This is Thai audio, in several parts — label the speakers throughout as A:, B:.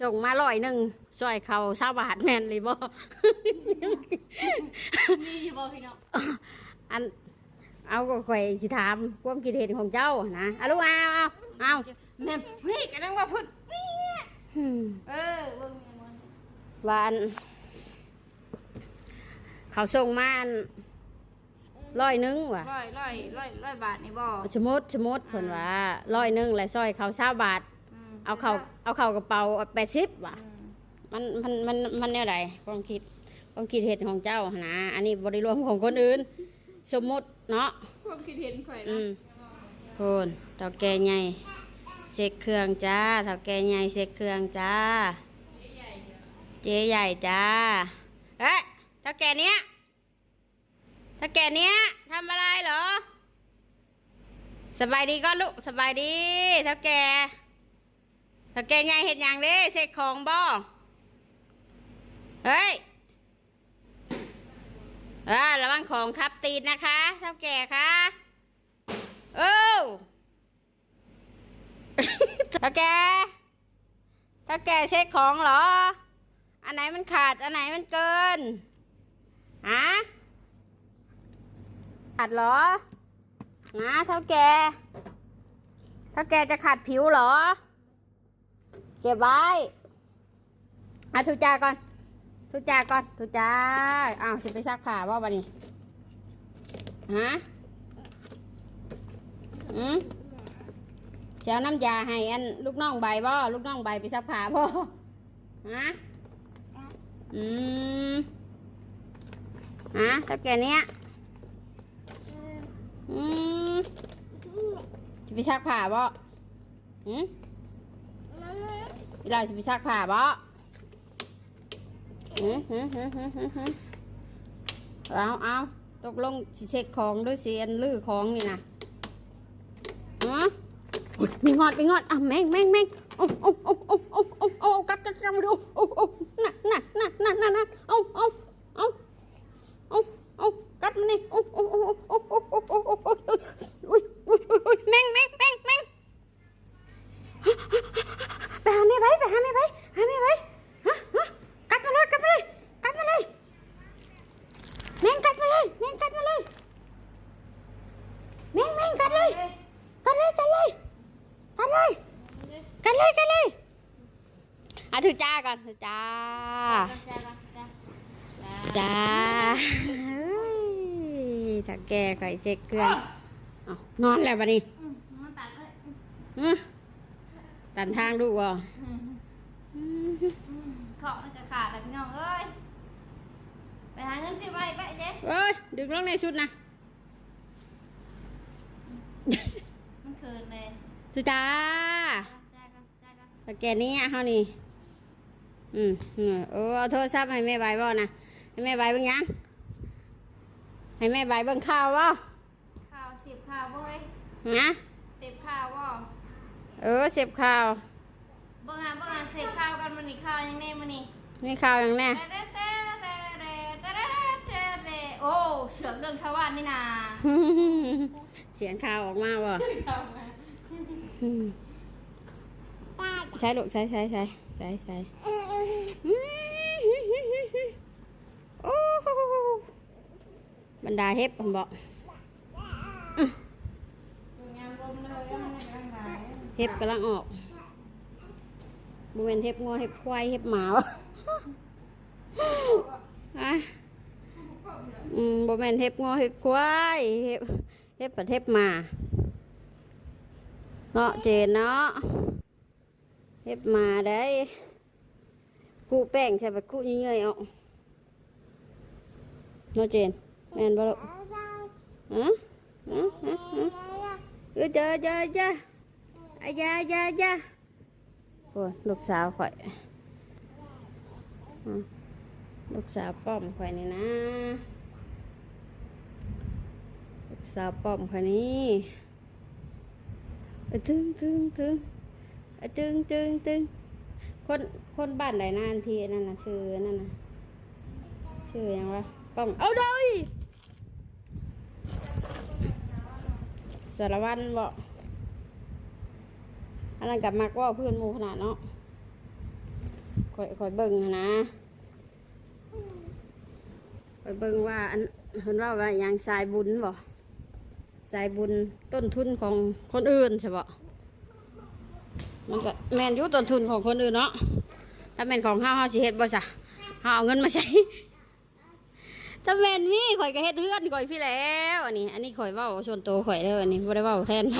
A: ส่งมาร้อยหนึ่งซอยเขาชาวบาทแม่นเลยบ่
B: มีอยู่บ่พี่น้อง
A: อันเอาก็ข่อยสิถามความคิดเห็นของเจ้านะเอาลูกเอาเอาเอา
B: แม่เฮ้ยกำลังว่าพุ่น
A: อืม
B: เออเบิ่งแม่นบ่
A: ว่าอันเขาส่งมาอันร้อยหนึ่งว่ะ
B: ร้อยร้อยร้อยร้อยบาทนี่บ่
A: สมมติสมมติเพิ่นว่าร้อยหนึ่งและซอยเขาชาวบาท
B: ม
A: เอาเขาเอาเขากระเป๋าแปดสิบว่ะ
B: อืม
A: มันมันมันมันแนวไหนความคิดความคิดเห็นของเจ้าหนะอันนี้บริรวมของคนอื่น สมมติเนาะ
B: ความคิดเห็นข่อย
A: อื
B: นะ
A: มโคนเท่าแก่ใหญ่เซ็กเครื่องจ้าเท่าแก่ใหญ่เซ็กเครื่องจ้า เจ๊ใหญ่จ้าเอ๊ะเท่าแก่เนี้ยเท่าแก่เนี้ยทำอะไรเหรอสบายดีก็ลูกสบายดีเท่าแก่ เท่าแกใหญ่เห็นอย่างเด้เซ็กของบ่เฮ้ยเออระวังของทับตีนนะคะเท่าแก่คะเอ้าเท่าแก่เท่าแก่เช็คของเหรอ อันไหนมันขาด อันไหนมันเกินฮะขาดเหรอนะเท่าแก่เท่าแก่จะขาดผิวเหรอ ก็บไว้อะทุจาก่อน ทุจาก่อน ทุจาอ้าวจะไปซักผ้าว่าวันนี้ฮะอืมเสียวน้ำยาให้อันลูกน้องใบบ่ลูกน้องใบไปซักผ้าบ่ฮะอืมฮะถ้าแกเนี้ยอืมจะไปซักผ้าบ่อืม ลายสิพิซักผ้าบ่หืมหืมหืมหืมหืเอาเอาตกลงสิเช็คของด้วยสิอันลื้อของนี่นะฮะมีงอดมีงอดอะแม่งแม่งแม่งโอ้โอ้โอ้โอ้โอ้โอ้โอ้กัดกัดกัดมาดูโอ้โอ้น่ะน่ะนั่ะนั่ะนั่ะน่ะโอาเอาเอาเอาโอ้กัดเลยนี่โอ้โอ้โอ้โอ้ ข่เช็คเครื่องเอานอนแล้วบัดนี้
B: อืมมันตัดเลย
A: อื้อตันทางดูบ่
B: อืมเคาะมันจะขาดแล้วพี่น้องเอ้ย ไปหาเงินซื้อไว้ไปเจ๊
A: เอ้ย ดึงลงในชุดนะ
B: มันเคินเลย
A: ถือจ้า
B: จ้ากันจ้ากัน
A: ถ้าแกนี้เฮานี่ อืมอืมโอ้เอาโทรศัพท์ให้แม่ใบบ่นะให้แม่ใบเบิ่งหยัง ให้แม่ใบเบิ่งข่าวบ่
B: ข่าวสิบข่าวเว้ย
A: นะ
B: สิบข่าวว่า
A: เออเสพข่าว
B: เบิ่งอะเบิ่งอะสิบข่าวกันมันนี่ข่าวยังไงมันนี่
A: มีข่าวอย่างแน่
B: เต้เต้เต้เต้เต้เต้เต้เต้โอ้เฉือกเรื่องชาวบ้านนี่นา
A: เสียงข่าวออกมาบ่
B: ข่าวมา
A: ใช่ลูกใช่ใช่ใช่ใช่ใช่โอ้โห บรรดาเฮ็บผมบอก
B: เฮ็
A: บกำลังออกบเป็นเฮ็บงัวเฮ็บควายเฮ็บหมาวะอะอืมบเป็นเฮ็บงัวเฮ็บควายเฮ็บเฮ็บปัดเฮ็บหมา เนาะเจนเนาะเฮ็บหมาได้กูแป้งใช่ปะกูเงยๆเอาเนาะเจน แม่นบ่ลูกฮะฮะฮะฮะเออเจอเจอเจออายาอยาอยาโอ้ยลูกสาวข่อยลูกสาวป้อมข่อยนี่นะ ลูกสาวป้อมข่อยนี่ตึงตึงตึงตึงตึงตึงคนคนบ้านไหนนานทีนั่นน่ะชื่อนั่นน่ะชื่อยังวะป้อมเอาเลย สารวัตรบอกอันนั้นกับมักว่าเพื่อนมูขนาดเนาะข่อยข่อยเบิ่งนะข่อยเบิ่งว่าอันเพิ่นว่าว่าหยังสายบุญบ่สายบุญต้นทุนของคนอื่นใช่บ่มันก็แมนยู่ต้นทุนของคนอื่นเนาะถ้าแมนของเฮาเฮาสิเฮ็ดบ่ซะเฮาเอาเงินมาใช้ ถ้าแม่นมีข่อยก็เฮ็ดเฮือนข่อยพี่แล้ว อันนี้ อันนี้ข่อยเว้าส่วนตัวข่อยเด้ออันนี้บ่ได้เว้าแทนไผ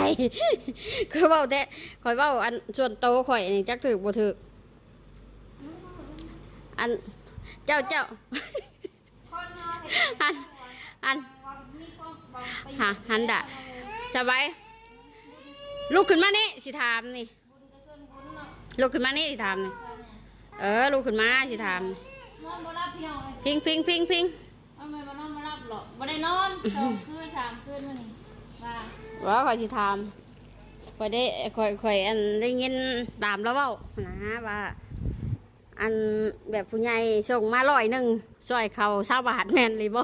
A: คือเว้าแต่ข่อยเว้าอันส่วนตัวข่อยนี่จักถูกบ่ถูกอันเจ้าเจ้า
B: คนเนาะเห็น
A: อันอัน
B: ว่ามีความบางไป
A: หาหันดะสบายลุกขึ้นมานี่สิถามนี่
B: บุญก็ส่วนบุญเนาะ
A: ลุกขึ้นมานี่สิถามนี่เออลุกขึ้นมาสิถามนี่
B: นอนบ่รับพี่น้องเอ้ย
A: พิงพิงพิงพิง
B: หรอกบ่ได้นอนสองคืนสามคืนมื้อนี้ว่า
A: ว่าข่อยสิถามข่อยได้ข่อยข่อยอันได้ยินตามแล้วเว้านะว่า อันแบบผู้ใหญ่ส่งมาร้อยหนึ่งช่วยเขาชาวบาทแม่นหรือบ่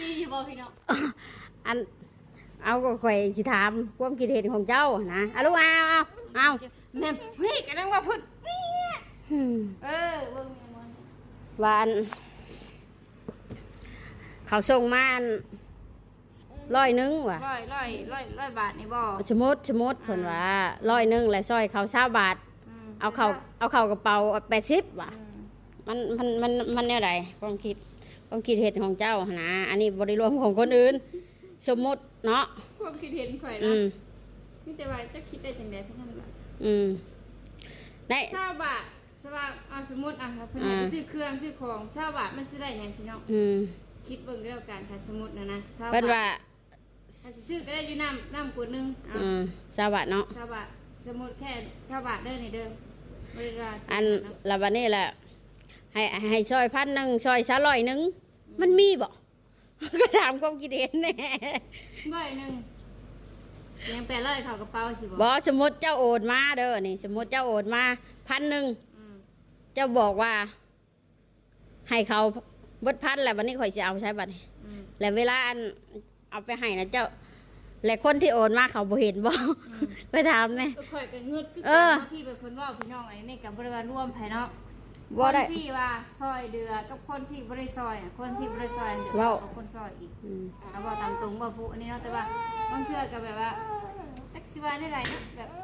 B: มีอยู่บ่พี่น้อง
A: อันเอาก็ข่อยสิถามความคิดเห็นของเจ้านะเอาลูกเอาเอาเอา
B: แม่เฮ้ยกำลังว่าเพิ่น
A: อืม
B: เออเบิ่งนี่มัน
A: ว่าอัน เขาส่งมาอันร้อยหนึ่งว่ะ
B: ร้อยร้อยร้อยร้อยบาทนี่บ่
A: สมมติสมมติเพิ่นว่าร้อยหนึ่งและซอยเขาชาวบาท
B: ม
A: เอาเขาเอาเขากระเป๋าแปดสิบว่ะ
B: อืม
A: มันมันมันมันแนวใดความคิดความคิดเห็นของเจ้าหนะอันนี้บริรวมของคนอื่น สมมติเนาะ
B: ความคิดเห็นข่อย
A: อื
B: นะ
A: ม
B: มีแต่ว่าจะคิดได้จังได๋เท่านั้นล่ะ
A: อืมได้
B: ชาวบาทสว่าเอาสมมุติอะครับเพิ่น
A: อ่า
B: ให้ไปซื้อเครื่องซื้อของชาวบาทมันสิได้หยังพี่น้อง
A: อืม
B: คิดเบิ่งก็แล้วกันค่ะสมมุตินะนะชาว
A: เพิ่น
B: บา
A: ว่า
B: ทถ้าสิซื้อก็ได้อยู่น้ำน้ำขวดหนึงเอา
A: อืมสวัสดเนาะ
B: ชาวบาทสมมุติแค่ชาวบาทเด้อนี่เด้อบ่ได้ว่า
A: อันละวันนี้แหละให้ให้ซอยพันหนึ่งซอยสาร้อยหนึ่งมันมีบ่ ก็ถามความคิดเห็นแน่
B: ร้อยหนึงยังแปดร้อยเข้ากระเป๋าสิบ่
A: บอสมมติเจ้าโอนมาเด้อนี่สมมติเจ้าโอนมาพันหนึ่ง
B: อืม
A: เจ้าบอกว่า ให้เขา เบิดพันแล้ววันนี้ข่อยจะเอาใช้บัตร
B: อืม
A: แล้วเวลาอันเอาไปให้นะเจ้าและคนที่โอนมาเขาบ่เห็นบ่ไปถามเนี่ย
B: ก็ข่อยก็งึดคือ
A: เอ
B: กัน
A: อ
B: เนาะที่เป็นคนเว่าพี่น้องอันนี้กับบริวารร่วมไผเนาะ
A: บ่ได้
B: คนที่ว่าซอยเดือกับคนที่บริซอยอะคนที่บริซอยเดือ
A: เว้า
B: กับคนซอยอีก
A: อืม
B: เอาบอกตามตรงว่าผู้อันนี้เนาะแต่ว่าบางเทื่อก็แบบว่าแท็กซี่ว่าได้ไรเนาะแบบเ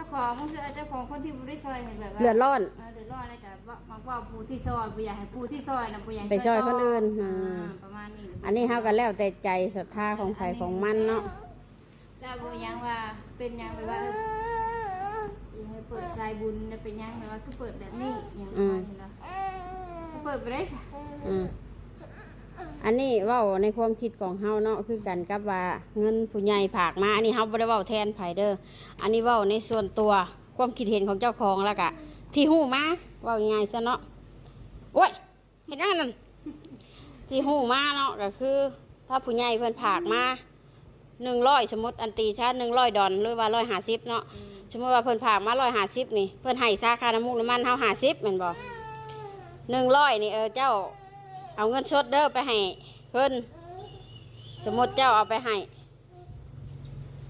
B: จ้าของบางเทื่อเจ้าของคนที่บริซอยเห็นแบบว่า
A: เลือดร้อน
B: เออเดือดร้อนอะไรกับว่าบางว่าผู้ที่ซอยบ่อยากให้ผู้ที่ซอยนะบ่อยากให้
A: ไปซอย
B: ต่
A: คนอื่น
B: อ่า
A: อ่า
B: ประมาณนี้
A: อันนี้เฮาก็แล้วแต่ใจศรัทธาของใครของมันเนาะ
B: แล้วบ่ยังว่าเป็นหยังแบบว่าเอออยากให้เปิดสายบุญน่ะเป็นหยังแบบว่าคือเปิดแบบนี้อย่างประมาณนี้เนาะเปิดไปได้จ้ะ
A: อันนี้ว้าในความคิดของเฮาเนาะคือกันกับว่าเงินผู้ใหญ่ฝากมาอันนี้เฮาบ่ได้เว้าแทนไผเด้ออันนี้เว้าในส่วนตัวความคิดเห็นของเจ้าของแล้วก็ที่ฮู้มาเว้าง่ายซะเนาะโอ้ยเห็นอันนั้นที่ฮู้มาเนาะก็คือ ถ้าผู้ใหญ่เพิ่นฝากมา100สมมติอันตีชา100ดอลหรือว่า150เนาะสมมติว่าเพิ่นผากมาร้อยห้าสิบนี่เพิ่นให้สาคาน้ำมูกน้ำมันเฮาห้าสิบแม่นบ่หนึ่งร้อยนี่เออเจ้า เอาเงินสดเด้อไปให้เพิ่นสมมติเจ้าเอาไปให้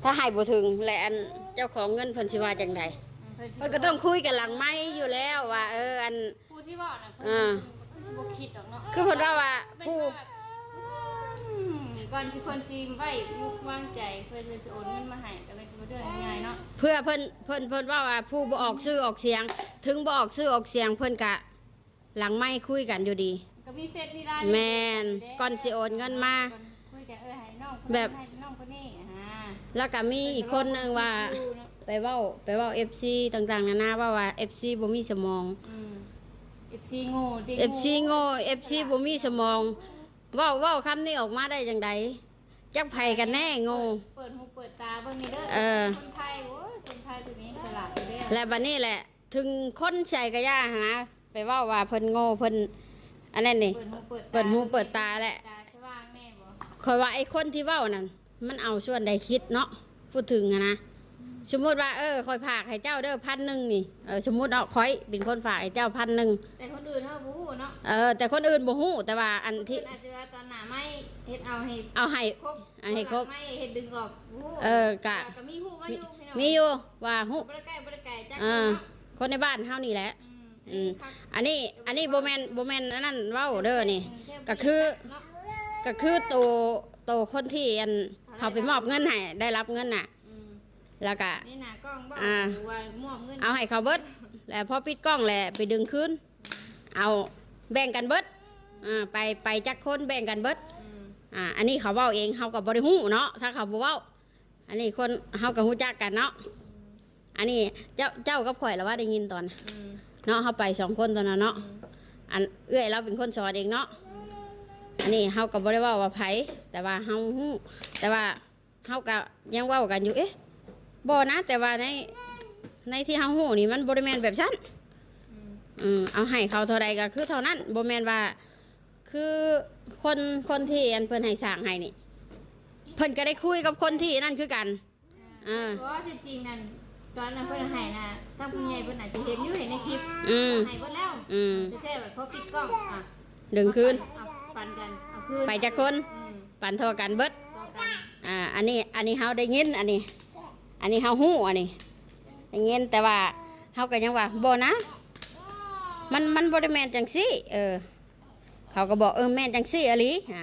A: ถ้าให้บ่ถึงและอันเจ้าของเงินเพิ่นสิว่าจังใด
B: เพิ่นสิ
A: เพิ่นก็ต้องคุยกันหลังไม้อยู่แล้วว่า เอออัน
B: ผู้ที่ว่าน่ะเพิ่น
A: อ่า
B: คือสิบ่คิดดอกเนาะ
A: คือเพิ่นว่าว่า
B: ไม่
A: ผู้
B: ใช่ว่าแบบอืมก่อนสิคนสิไว้มุกวางใจเพิ่นจะโอนเงินมาให้ก็เป็นเรื่องง่ายๆเนาะ
A: เพื่อเพิ่นเพิ่นเพิ่นว่าว่าผู้บ่ออกชื่อออกเสียง ถึงบ่ออกชื่อออกเสียงเพิ่นกะหลังไม้คุยกันอยู่ดี
B: ก็มีเฟซมีไลน์
A: แม่นก่อนสิโอนเงินมา
B: ก่อนคุยกันเออให้น้องคน
A: แบบ
B: นั้นให้น้องคนนี้อ่า
A: แล้วก็มีอีกคนหนึงว่า ไปเว้าไปเว้า FC ต่างๆนานาว่าว่า FC บ่มีสมอง
B: อืม FC โง่ดิ
A: FC โง่ FC บ่มีสมองเว้าเว้าคำนี้ออกมาได้จังไดจักไผกันแน่โง่
B: เปิดหูเปิดตาเบิ่งนี่เด้อ
A: เออ
B: คนไทยโอ้ยคนไทยตัวนี้ฉลาดอยู่เด้อ
A: และบัดนี้แหละ ถึงคนใส่กระยาหาไปเว้าว่าเพิ่นโง่เพิ่น อันนั้นนี่
B: เปิดหูเปิดตา
A: เปิดหูเปิดตาแหละ
B: ตาสว่างแน่บ่
A: คอยว่าไอ้คนที่เว้านั่นมันเอาส่วนใดคิดเนาะพูดถึงอะนะสมมติว่าเออคอยฝากให้เจ้าเด้อพันหนึ่งนี่เออสมมติเอาคอยเป็นคนฝากให้เจ้าพันหนึ่ง
B: แต่คนอื่นเขาบ่ฮู้เนาะ
A: เออแต่คนอื่นบ่ฮู้แต่ว่าอันที่
B: อาจจะว่าตอนหน้าไม่เฮ็ดเอาให้
A: เอาให้
B: ครบ
A: เอาให้ครบ
B: ไม่เฮ็ดดึงออกบ่ฮู้
A: เออกะ
B: ก็มีฮู้มาอยู่พี่น้อง
A: มีอยู่ว่าฮู้
B: บ่ได้ใกล้บ่ได้ไกลจัก
A: อ่า
B: เนาะ
A: คนในบ้านเฮานี่แหละ
B: อืม
A: อืมอันนี้อันนี้โบแมนโบแมนอันนั้นเว้าเด้อนี่ก็คือ
B: เนาะ
A: ก็คือโตโตคนที่อันเขาไปมอบเงินให้ได้รับเงินน่ะ
B: อืม
A: แล้วก็
B: นี่หนากล้องบ่
A: อ่า
B: หรือว่ามอบเงิน
A: เอาให้เขาเบิดแล้วพอปิดกล้องแหละไปดึงคืนเอาแบ่งกันเบิดอ่าไปไปจักคนแบ่งกันเบิด
B: อืม
A: อ่า อันนี้เขาเว้าเองเฮากับบริหูเนาะ ถ้าเขาบ่เว้า อันนี้คนเฮากับฮู้จักกันเนาะ อันนี้เจ้าเจ้ากับข่อยแล้วว่าได้ยินตอน
B: อืม
A: เนาะเฮาไปสองคนตอนนั้นเนาะอันเอื้อยเราเป็นคนสอนเองเนาะอันนี้เฮาก็บ่ได้ว้าว่าไผแต่ว่าเฮาฮู้แต่ว่าเฮาก็ยังว้ากันอยู่เอ๊ะบ่นะ แต่ว่าในในที่เฮาฮู้นี่มันบ่ได้แม่นแบบนั้น
B: อืม
A: อืมเอาให้เขาเท่าใดก็คือเท่านั้นบ่แม่นว่า คือคนคนที่อันเพิ่นให้สร้างให้นี่เพิ่นก็ได้คุยกับคนที่นั่นคือกันอ่า
B: เพราะจริงนั่น ตอนนั้นเพิ่นให้น่ะทางผู้ใหญ่เพิ่นอาจจะเห็นอยู่เห็นในคลิป
A: อืม
B: ให้เพิ่นแล้ว
A: อืม
B: จะแท้แบบพอปิดกล้องอะ
A: ดึงคืน
B: เอาปันกันเอาคืน
A: ไปจากคน
B: อืม
A: ปันเท่ากันเบิด
B: ต่อกัน
A: อ่า อันนี้ อันนี้เฮาได้ยิน อันนี้ อันนี้เฮาฮู้อันนี้ได้ยินแต่ว่าเฮาก็ยังว่าบ่นะ มัน มันบ่ได้แม่นจังซี่ เออ เขาก็บอกเออแม่นจังซี่อะลิอ่า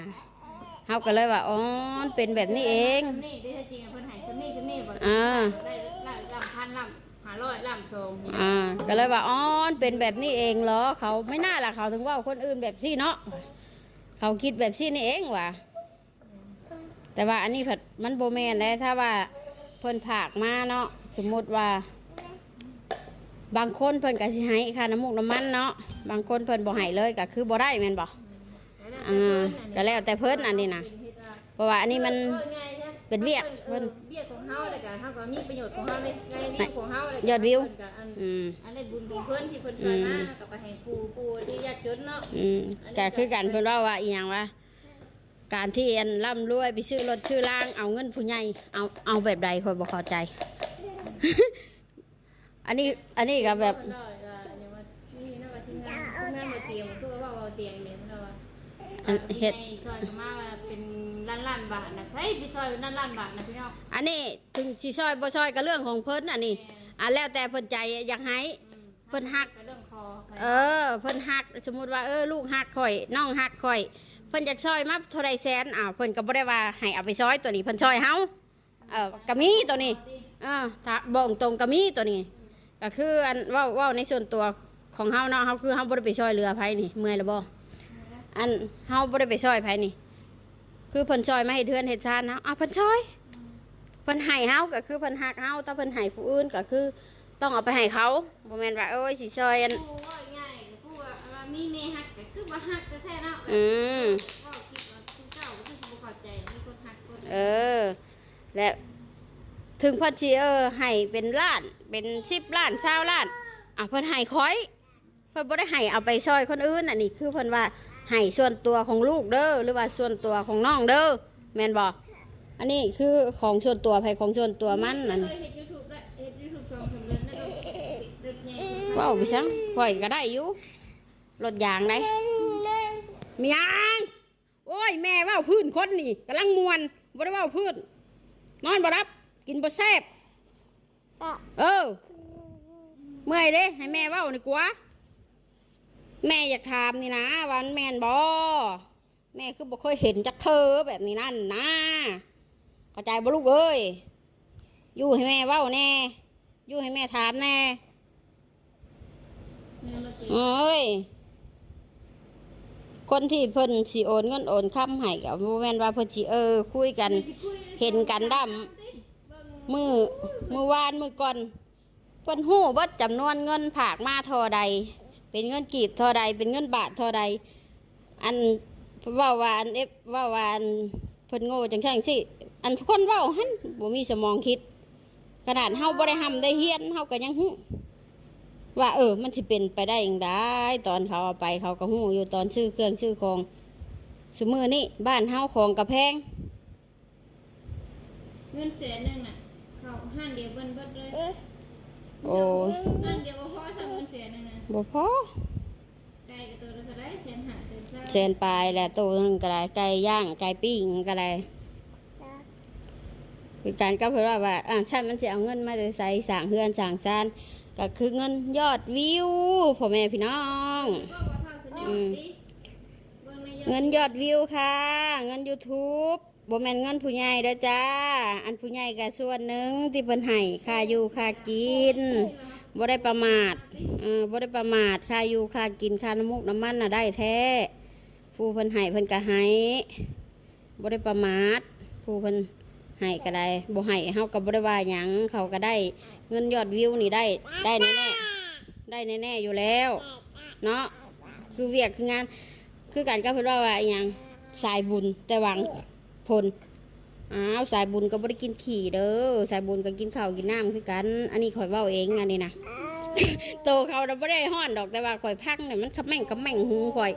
A: เฮาก็เลยว่า อ๋อมันเป็นแบบนี้เอง
B: ซัมนี่ที่แท้จริงอะเพิ่นให้ซัมนี่ซัมนี่บ่
A: อ่า
B: ได้ลำลำพันลำหา ร้อยลำสอง
A: อ่าก็เลยว่าอ๋อเป็นแบบนี้เองเหรอเขาไม่น่าล่ะเขาถึงว่าคนอื่นแบบซี่เนาะเขาคิดแบบซี่นี่เองว่ะแต่ว่าอันนี้ผัดมันโบแมนเลยถ้าว่าเพิ่นผากมาเนาะสมมติว่า บางคนเพิ่นก็สิให้ค่าน้ำมูกน้ำมันเนาะบางคนเพิ่นบ่ให้เลยก็คือบ่ได้แม่นบ่อ่าก็แล้วแต่เพิ่นอันนี้นะเพราะว่าอันนี้มัน เป็นเวียกเพิ่
B: เพิ่
A: น
B: นเวียกของเฮาแล้วก็เฮาก็มีประโยชน์ของเฮาในในวิวของเฮาแล้วก็
A: ยอดวิว
B: เพิ่นก็อัน
A: อืม
B: อันนี้บุญของเพิ่นที่เพิ่นช่วยมาก็ไปให้ปู่ปู่ที่ยากจนเนาะ
A: อืมก็คือกันเพิ่นว่าว่าอีหยังว่า การที่อันร่ำรวยไปซื้อรถชื่อล่างเอาเงินผู้ใหญ่เอาเอาแบบใดคอยบ่เข้าใจ อันนี้อันนี้ก็แบบ
B: เพิ่นว่าก็อย่างว่านี่นะว่าทีมงานทีมงานบ่เตรียมคือว่าเอาเตียงเนี่ยเพิ่นว่า
A: อันเฮ็ด
B: ให้ซอยมาว่าเป็ นล้านล้านๆบาทนะเฮ้ยไปซอยเป็นล้านล้านๆบาทนะพี่น้อง
A: อันนี้ถึงสิซอยบ่ซอยก็เรื่องของเพิ่นอันนี้อะแล้วแต่เพิ่นใจอยากให้
B: อืม
A: เพิ่นฮัก
B: เรื่องคอไป
A: เออ เพิ่นฮักสมมุติว่าเออลูกฮักข่อยน้องฮักข่อย เพิ่นอยากซอยมาเท่าไรแสนอ้าวเพิ่นก็บ่ได้ว่าให้เอาไปซอยตัวนี้เพิ่นซอยเฮาเออก็มีตัวนี้ เออถ้าบอกตรงก็มีตัวนี้ ก็คืออันเว่าเว่าในส่วนตัวของเฮาเนาะเฮาคือเฮาบ่ได้ไปช่วยเรือไผนี่เมื่อยแล้วบ่อันเฮาบ่ได้ไปช่วยไผนี่ คือเพิ่นช่วยมาให้เทือนเฮ็ดชานเฮาอะเพิ่นช่วยเพิ่นให้เฮาก็คือเพิ่นฮักเฮาถ้าเพิ่นให้ผู้อื่นก็คือ ต้องเอาไปให้เขาบ่แม่นว่าเอ้ยสิช่วยอัน
B: ผู้ว่าง่ายๆผู้ว่าว่ามีเมฮักก็คือว่าฮักแท้ๆเนาะ
A: อืม
B: ก็คิดว่าผู้เจ้าก็คือสิบ่เข้าใจมีคนฮักคน
A: เออ และถึงเพิ่นสิเออให้เป็นล้านเป็น10ล้าน20ล้านอะเพิ่นให้คอยเพิ่นบ่ได้ให้เอาไปซอยคนอื่นอันนี้คือเพิ่นว่า ให้ส่วนตัวของลูกเด้อหรือว่าส่วนตัวของน้องเด้อแม่นบ่อันนี้คือของส่วนตัวไผของส่วนตัวมันนั่น
B: เคยเห็น YouTube ได้เห็น YouTube ช่องสำเร็จนะลูกเด็กใหญ่
A: เว้างข่อยก็ได้อยู่รถยางได้มียังโอ้ยแม่ว้าวพื้นคนนี่กำลังมวนบ่ได้ว้าพื้นนอนบ่รับ กินบ่แซ่บเออเมื่อยเด้ให้แม่ว้านี่กว่า แม่อยากถามนี่นะวันแม่นบอแม่คือบ่เคยเห็นจักเธอแบบนี้นั่นนะเข้าใจบ่ลูกเอ้ยอยู่ให้แม่เว้าแน่ อยู่ให้แม่ถามแน่
B: เอ้
A: ยคนที่เพิ่นสิโอนเงินโอนค้ำให้กับบ่แม่นว่าเพิ่นสิเออ คุยกัน เห็นกันดำมือมือวานมือก่อนเพิ่นฮู้เบิดจำนวนเงินผากมาท่าใด เป็นเงินกีบเท่าใดเป็นเงินบาทเท่าใดอันเว่าว่าอันเอฟว่าว่าอันเพิ่นโง่จังซั่นสิอันคนเว้าหันบ่มีสมองคิด ขนาดเฮาบ่ได้ทำได้เฮียนเฮาก็ยังฮู้ว่าเออ มันสิเป็นไปได้อย่างไดตอนเขาเอาไปเขาก็ฮู้อยู่ตอนซื้อเครื่องซื้อของสมือนี่บ้านเฮาของกระแพง
B: เงินแสนหนึงอะเขาห้านเดียวเบิ้นเบิดเลย
A: โอ้ย
B: ห้านเดียวบ่พอทำเงินแสนหนึงนะ
A: บ่พอ
B: ไก่กับตัวละเท่าไหร่แสนห้าแสนเศร้า
A: เชนปลายแหละตัวนึงก็ได้ไก่ย่างไก่ปิ้งก็ได้คือการก็เพื่อว่าว่าอ่าใช่มันจะเอาเงินมาจะใส่สร้างเฮือนสร้างซานก็คือเงินยอดวิวพ่อแม่พี่น้อง
B: ก็ว่าถ้าสิเนี่ยติเบิ่งในยอด
A: เงินยอดวิวค่ะ เงิน YouTube บ่แม่นเงินผู้ใหญ่เด้อจ้า อันผู้ใหญ่ก็ส่วนหนึ่งที่เพิ่นให้ค่าอยู่ค่ากินบ่ได้ประมาทเออบ่ได้ประมาทค่าอยู่ค่ากินค่าน้ำมูกน้ำมันน่ะได้แท้ผู้เพิ่นให้เพิ่นก็ให้บ่ได้ประมาทผู้เพิ่นให้ก็ได้บ่ให้เฮาก็บ่ได้ว่าหยังเขาก็ได้ เงินยอดวิวนี่ได้ได้แน่ๆได้แน่ๆอยู่แล้ว เนาะคือเวียกคืองาน คือการก็เพิ่นว่าว่าอหยังสายบุญแต่หวังผล อ้าวสายบุญก็บ่ได้กินขี่เด้อสายบุญก็กินข้าวกินน้ำคือกัน อันนี้ข่อยเว้าเองอันนี้นะโตเขาน่ะบ่ได้ฮ้อนดอกแต่ว่าข่อยพังเนี่ยมันขะแม่งขะแม่งหูข่อย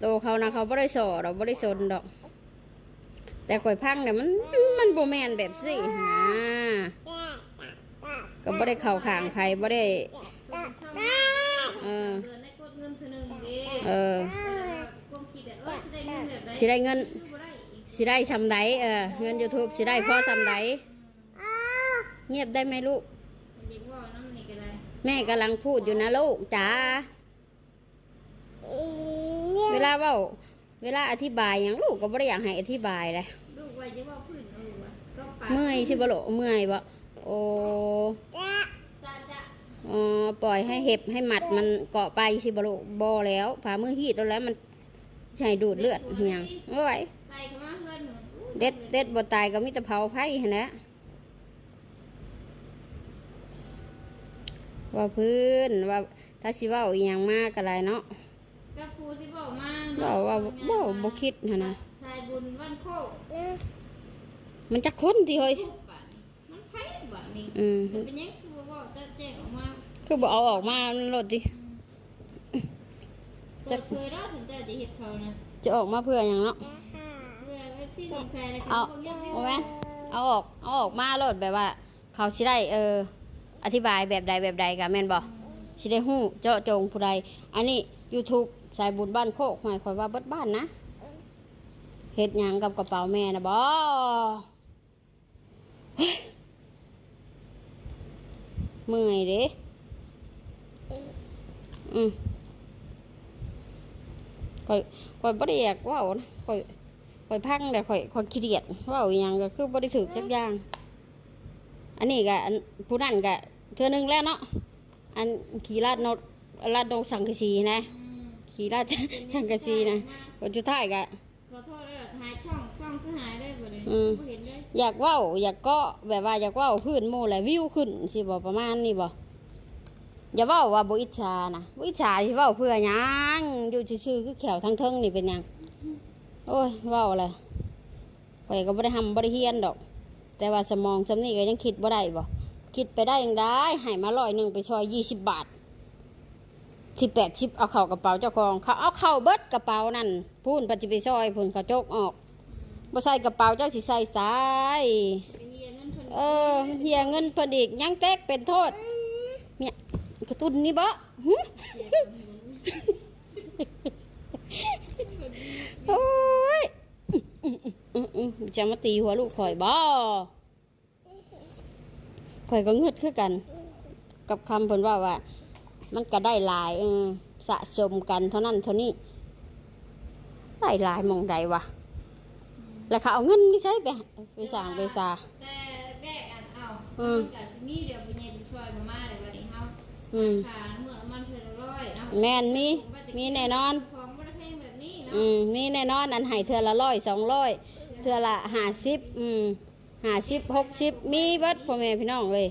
A: โตเขานะเขาบ่ได้สอดอกบ่ได้สนดอก แต่ข่อยพังเนี่ยมันมันบ่แม่นแบบสิฮะก็บ่ได้เข้าข้างใครบ่ได้เออ
B: เดือนได้กดเงินเทื่อหนึงเด้
A: เออ
B: ความคิดอะเออสิได้เงินแบบใด
A: สิได้เงิน
B: คือบ่ได
A: เออเงิน YouTube สิได้พ่อซำใดเงียบได้ไหมลูก แม่กำลังพูดอยู่นะลูกจ๋าเวลาว้าเวลาอธิบายหยังลูกก็บ่ได้อยากให้อธิบายเลย
B: ลูกว่าจะว่าพื้นเออว่ะต้องป
A: เมื่อยสิบ่ลูกเมื่อยบ่โอ้
B: จ้าจ้า
A: เออปล่อยให้เห็บให้หมัดมันเกาะไปสิบ่ลูกบ่แล้วผ่ามือฮีดแล้วแล้วมันใช่ดูดเลือดเหียงโอ้ย
B: ไปเข้ามาเพื่อนหนู
A: เด็ดเด็ดบ่ตายก็มีแต่เผาไผ่หั่นแหละว่าพื้นว่าถ้าสิเว้าอีหยังมากก็ได้เนาะ
B: ก็ครูที่บอกมา
A: เว้าว่าบ่บ่คิดหั่นนะ
B: ชายบุญวันโคก
A: มันจะค้นที่เฮ้ย
B: ทุกบาทนี่มันไพ่บาทนี่
A: อืม
B: มันเป็นยังคือว่าจะแจ้งออกมา
A: คือบ่เอาออกมามันโลดดิ
B: จะเคยได้ถึงจะจะเห็ดเขานะ
A: จะออกมาเพื่อหยังเนาะ
B: เพื่อ เว็บซี่สงสัยอะไร
A: เอา
B: พวกยังไม่
A: เอาไหมเอาออก เอาออกมาโลดแบบว่า เขาสิได้เออ อธิบายแบบใดแบบใดกะแม่นบ่สิได้ฮู้เจาะจงผู้ใด อันนี้ YouTube สายบุญบ้านโคกหมายความว่าเบิดบ้านนะเฮ็ดหยังกับกระเป๋าแม่นะบ่เฮ้ยเมื่อยเด้อืมข่อยข่อยบ่ได้อยากเว้านะข่อย ข่อยพังแต่ข่อยข่อยขี้เกียจเว้าอหยังก็คือบ่ได้ถึกจักอย่าง อันนี้ก็อันผู้นั้นก็เทื่อหนึงแล้วเนาะอันขี่ลาดนกลาดนกสังกะสีนะ
B: อืม
A: ขี่ลาดสังกะสีนะคนสุดท้ายก็
B: ขอโทษเลยหายช่องช่องคือหายได้บ่เลย
A: อืม
B: บ่เห็นเลย
A: อยากเว้า อยากก็แบบว่าอยากเว้าพื้นหมู่แหละวิวขึ้นสิบ่ประมาณนี้บ่อย่าเว้าว่าบ่อิจฉานะบ่อิจฉาสิเว้าเพื่อหยังอยู่ซื่อๆคือแขวทั้งเทิงนี่เป็นหยัง โอ้ยว้าเลยข่อยก็บ่ได้ทำบ่ได้เฮียนดอก แต่ว่าสมองซำนี้ก็ยังคิดบ่ได้บ่คิดไปได้ยังได้ให้มาร้อยหนึ่งไปซอย20บบาท ที่80เอาเข้ากระเป๋าเจ้าของเขาเอาเข้าเบิดกระเป๋านั่นพูนปฏิไปซอยพูนเขาจกออกบ่ใส่กระเป๋าเจ้าสิใส่สาย
B: เฮียเงินเพิ่น
A: เออเฮียเงินเพิ่นอีกยังแตกเป็นโทษ เนี่ยกระตุ้นนี่บ่หึ โอ้ยอื้ออื้ออื้อจะมาตีหัวลูกข่อยบ่ข่อยก็เงึดคือกัน กับคำเพิ่นว่าว่า มันก็ได้หลายเออสะสมกันเท่านั้นเท่านี้ได้หลายหมองใดวะแล้วเขาเอาเงินนี่ใช้ไปไปสร้างไปซา
B: แต่แรกอันเอา
A: อืม
B: มันก็สิมีเดี๋ยวไปใหญ่เป็นช่วยมามาเลยวันนี้เฮา
A: อืม
B: ขาเมื่อมันเพิ่นละร้อยเนาะ
A: แม่นมีมีแน่นอน
B: อื
A: มมีแน่นอนอันให้เทือละร้อยสองร้อยเทือละห้าสิบอืมห้าสิบหกสิบมีเบิดพ่อแม่พี่น้องเลย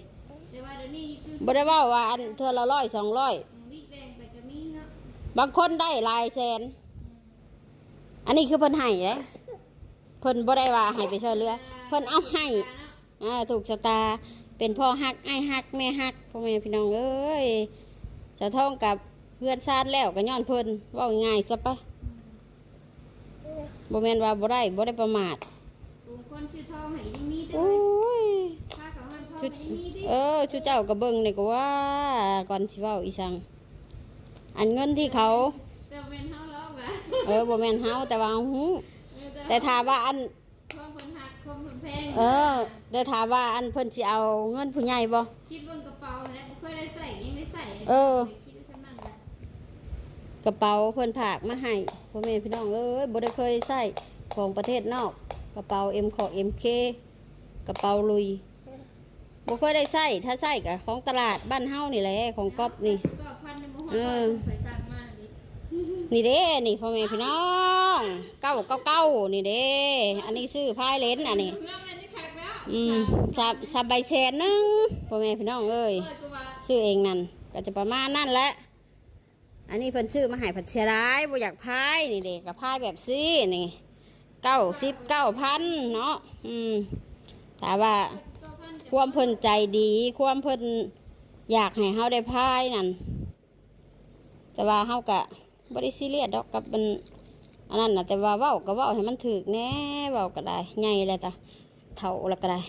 B: แต่ว่าเดี๋ยวนี้คือ
A: บ่ได้เว่าว่าอันเทือละร้อยสองร้อย
B: บแบงไปก็มีเนาะ
A: บางคนได้หลายแสน อันนี้คือเพิ่นให้เลยเพิ่นบ่ได้ว่าให้ไปช่วยเหลือ เพิ่นเอาให้อ่าถูกชะตาเป็นพ่อฮักไอ้ฮักแม่ฮักพ่อแม่พี่น้องเอ้ยจะท่องกับเพื่อนชาติแล้วก็ย้อนเพิ่นเว่าง่ายซะไป บ่แม่นว่าบ่ได้บ่ได้ประมาท
B: บางคนซื้อทองให้ยังมีเด้
A: โอ้
B: อย
A: ย
B: ค่าเขาให้ทอง
A: ชุด
B: ให้ยังมีเด้
A: เออชุดเจ้าก็เบิ่งนี่ก็ว่าก่อนสิเว้าอีสัง อันเงินที่เขา
B: แต่เป็นเฮาแล้วว่ะ
A: เออบ่แม่นเฮาแต่ว่าเฮาฮู้แต่ถ้าว่าอัน
B: ทองเพิ่นหักคความแพง
A: เออได้ถามว่าอันเพิ่นสิเอาเงินผู้ใหญ่บ่
B: คิดเบิ่งกระเป๋าแล้วบ่เคยได้ใส่ยังได้ใส่
A: เออ
B: คิดว่าฉันนั่นแหละ
A: กระเป๋าเพิ่นผากมาให้พ่อแม่พี่น้องเอ้ยบ่ได้เคยใช้ของประเทศนอก กระเป๋า M ของ MK กระเป๋าลุยบ่เคยได้ใช้ถ้าใช้ก็ของตลาดบ้านเฮานี่แหละของก๊อปนี่
B: ก็พันในบ่ฮอด
A: เออ
B: ไปสร้างมาดิ
A: นี่เด้ นี่พ่อแม่พี่น้องเก้าเก้าเก้านี่เด้ อันนี้ซื้อพายเลนส์อันนี้
B: เรื่องนั้นนี่คักแล้ว
A: อืมสามสามใบแสนหนึงพ่อแม่พี่น้องเอ้ย
B: ร้อยกว่าบาท
A: ซื้อเองนั่นก็จะประมาณนั่นแหละ อันนี้เพิ่นซื้อมาให้ผัดเชียร้ายบ่อยากพายนี่เด็กกับพายแบบซี่นี่เก้าสิบเก้าพันเนาะอืมแต่ว่าความเพิ่นใจดี ความเพิ่นอยากให้เฮาได้พายนั่นแต่ว่าเฮาก็บ่ได้ซีเรียสดอกกับมันอันนั้นน่ะแต่ว่าเว้าก็เว้าให้มันถูกแน่เว้าก็ได้ใหญ่แล้วจ้ะเฒ่าแล้วก็ได้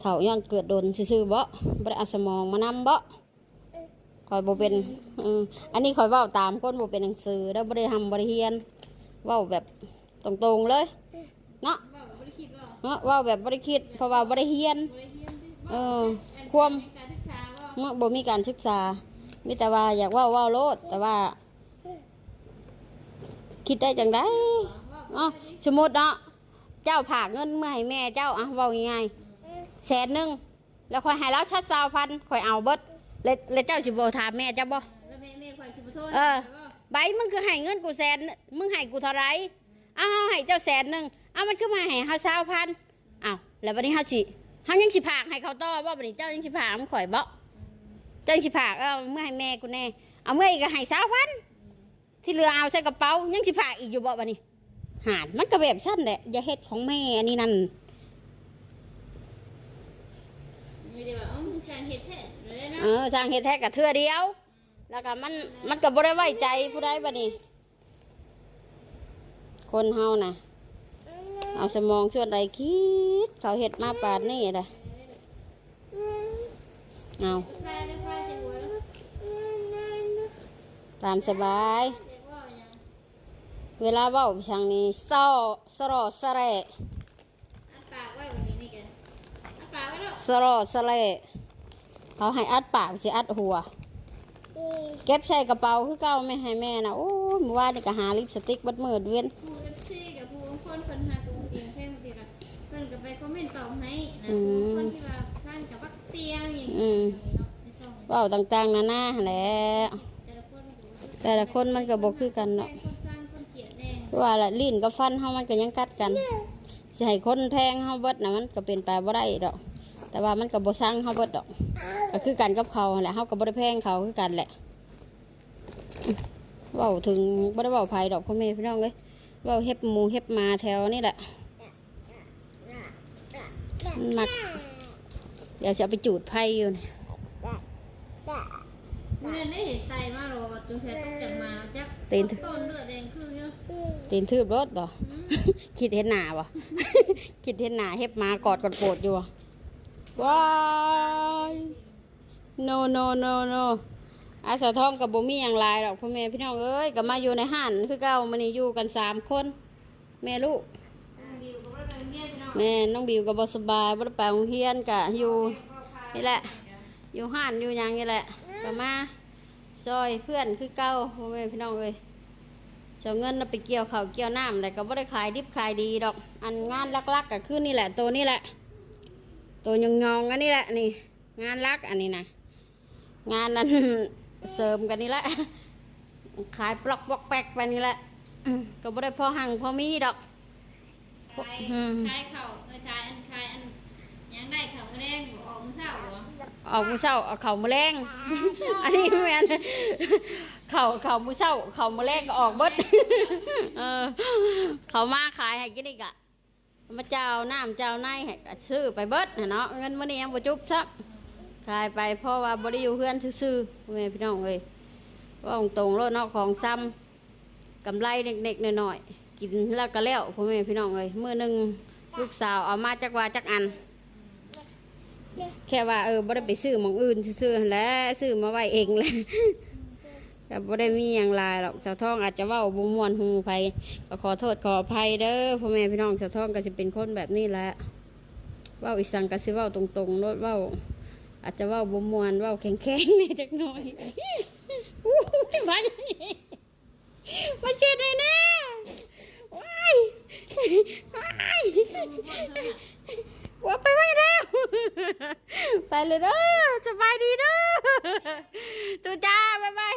A: เฒ่ายังเกิดโดนซื่อๆบ่บ่ได้เอาสมองมานำบ่ คอยบ่เป็นอันนี้คอยเว้าตามคนบ่เป็นหนังสือแล้วบ่ได้ทำบ่ได้เรียนเว้าแบบตรงๆเลยเนาะ
B: ว่าบ่ได้คิดว่า
A: เนาะเว้าแบบบ่ได้คิดเพราะว่าบ่ได้เรียน
B: เรียน
A: เออความ
B: การศึกษาว่า
A: เมื่อบ่มีการศึกษามีแต่ว่าอยากว่าว่าโลด แต่ว่า คิดได้จังได้อ๋อสมมติเนาะเจ้าผากเงินเมื่อให้แม่เจ้าอะว่าง่ายๆแสนหนึ่งแล้วคอยให้แล้วชัดสาวพันคอยเอาเบิด แล้วแล้วเจ้าสิบ่ถามแม่เจ้าบ่
B: แล้วแม่แม่ข่อยสิบ่โทษ
A: เออใบมึงคือให้เงินกูแสน มึงให้กูเท่าไหรอ้าวให้เจ้าแสนหนึ่งอ้าวมันคือมาให้เฮาสาวพันอ้าวแล้วบัดนี้เฮาสิเฮายังสิผากให้เขาต่อบ่บัดนี้เจ้ายังสิผากมันข่อยบ่เจ้าสิผากเอาเมื่อให้แม่กูแน่เอาเมื่ออีกก็ให้สาวพันที่เหลือเอาใส่กระเป๋ายังสิผากอีกอยู่บ่บัดนี้หาดมันก็แบบสั้นแหละอย่าเฮ็ดของแม่อันนี้นั่น
B: ไม่ได้ว่าเอ้ามึงสร้างเฮ็ดแท้ เอ
A: อสร้างเฮ็ดแท้กับเทื่อเดียว แล้วก็มันมันก็บ่ได้ไว้ใจผู้ใดบัดนี้ คนเฮาน่ะ เอาสมองชวนใดคิด เขาเฮ็ดมาปานนี้ล่ะเอาตามสบาย
B: เรียกว่าหยัง
A: เวลาเว้าช่างนี้ซ้อสรอสะแระ
B: อัดปากไว้วันนี้นี่แกอัดปากไว้แล้ว
A: สรอสระ เขาให้อัดปากสิอัดหัว เก็บใส่กระเป๋าคือเก่าไม่ให้แม่นะโอ้ยเมื่อวานนี่ก็หาลิปสติกเบัดมือเวียน
B: ผู้ FC กับผู้คนเพิ่นหาตัวเองแค่บางทีก็เพิ่นก็ไปคอมเมนต์ตอบให้นะ
A: อืม
B: ผู้คนที่ว่าสร้างกับบักเตียงอย่าง
A: อื
B: นี้
A: ม
B: เนาะในช่อง
A: เว้าต่างๆนานาหั้นแหล้ว
B: แต่ละคนก็บ่
A: แต่ละคนมันก็บ่คือกันเนาะ
B: คนสร้างคนเกลียดแน่
A: คือว่าละลิ้นกับฟันเฮามันก็ยังกัดกันสิให้คนแพงเฮาเบิดน่ะมันก็เป็นไปบ่ได้ดอก แต่ว่ามันก็บ่สั่งเฮาเบิดดอกก็คือกันกับเขาหั่นแหละเฮาก็บ่ได้แพงเขาคือกันแหละเว้าถึงบ่ได้เว้าไผดอกพ่อแม่พี่น้องเอ้ยเว้าเฮ็บหมูเฮ็บหมาแถวนี่แหละมันมักเดี๋ยวจะเอาไปจูดไผอยู่นี่
B: มื้อนั้นได้เห็นไตมาหรอว่าจงแท้ต้องจังมาจัก
A: ตีน
B: ต้นเลือดแดงคืออยู่
A: ตีนทืบรถบ่
B: อืม
A: คิดเห็นหน้าบ่ คิดเห็นหน้าเฮ็บหมากอดกอดโปรดอยู่บ่ ว้าย no no no no อาสาทองกับบ่มีหยังหลายดอกพ่อแม่พี่น้องเอ้ยก็มาอยู่ในห้านคือเก่ามื้อนี้อยู่กันสามคน แม่ลูกแม่น้องบิวก็บ่สบายบ่ได้ไปโรงเรียนก็อยู่นี่แหละ อยู่ห้านอยู่ยังนี่แหละก็มาซอยเพื่อนคือเก่าพ่อแม่พี่น้องเอ้ยเจ้าเงินเราไปเกี่ยวเขาเกี่ยวน้ำแต่ก็บ่ได้ขายดิบขายดีดอก อันงานลักๆก็คือนี่แหละตัวนี้แหละ ตัวยองๆอันนี้แหละนี่ งานลักอันนี้นะงานนั้นเสริมกันนี่แหละ ขายปลอกปลอกแปกไปนี่แหละอืมก็บ่ได้พอหังพอมีดอก
B: ขาย
A: อืม
B: ขายข้าวเออขายอันขายอันยังได้ข้าวมื้อแดงบ่ออกมื้อเช้าบ่
A: ออกมือเช้าเอาเข่ามือแรงอันนี้แมนเข่าเข่ามือเช้าเข่ามือแรงก็ออกเบิดเออเขามาขายให้กินอีกอะ มาเจ้าน้ำเจ้าในให้ซื้อไปเบิดเนาะเงินมันนี้ยังบ่จุบซักขายไปเพราะว่าบ่ได้อยู่เพื่อนซื่อๆแม่พี่น้องเอ้ยว่าตรงๆโลดเนาะของซ้ำกำไรเด็กๆหน่อยๆกินแล้วก็แล้วพ่อแม่พี่น้องเอ้ยมื้อหนึงลูกสาวเอามาจักว่าจักอัน แค่ว่าเออบ่ได้ไปซื้อมองอื่นซื้อแล้วซื้อมาไว้เองแหละ ก็บ่ได้มีอย่างลายหรอกสาวทองอาจจะเว้าบ่ม่วนหูไผก็ขอโทษขออภัยเด้อพ่อแม่พี่น้องสาวทองก็สิเป็นคนแบบนี้แหละเว้าอีสังก็สิเว้าตรงๆโลดเว้า อาจจะเว้าบ่ม่วนเว้าแข็งๆแหน่จักหน่อยอู้ยมามาเช็ดให้น่ว้ายว้ายว่าไปไม่แล้วไปเลยเด้อสบายดีเด้อตูจ้าบ๊ายบาย